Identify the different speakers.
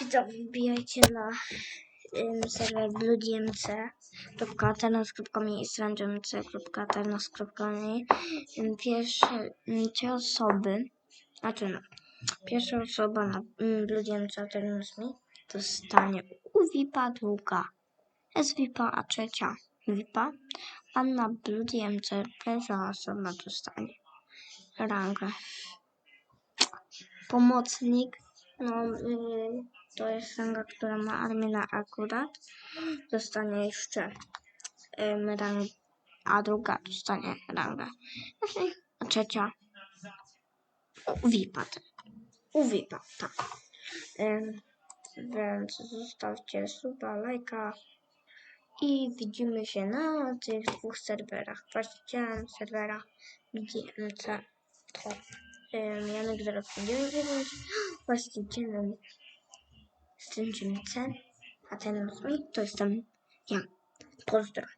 Speaker 1: Widzowie, wbijajcie na ym, serwer bloodmc.atenos.me i strangymc.atenos.me Ym, Pierwsze trzy osoby, znaczy no, pierwsza osoba na ym, bloodmc.atenos.me dostanie UVIPa, druga. SVIPa, a trzecia VIPa, a. Na bloodmc pierwsza osoba dostanie rangę pomocnik. No, yy, to jest ranga, która ma Armina akurat. Dostanie jeszcze ym, rangę, a druga dostanie rangę. Znaczy, a trzecia UVIPa. UVIPa, tak. Ym, więc zostawcie suba, lajka i widzimy się na tych dwóch serwerach. Właścicielem serwera Ee, yani güzel olsun. Görüşürüz. Başlayın kendini. Sizin için sen. Hatta unutmayın. Dostum. Yani. Pozdur.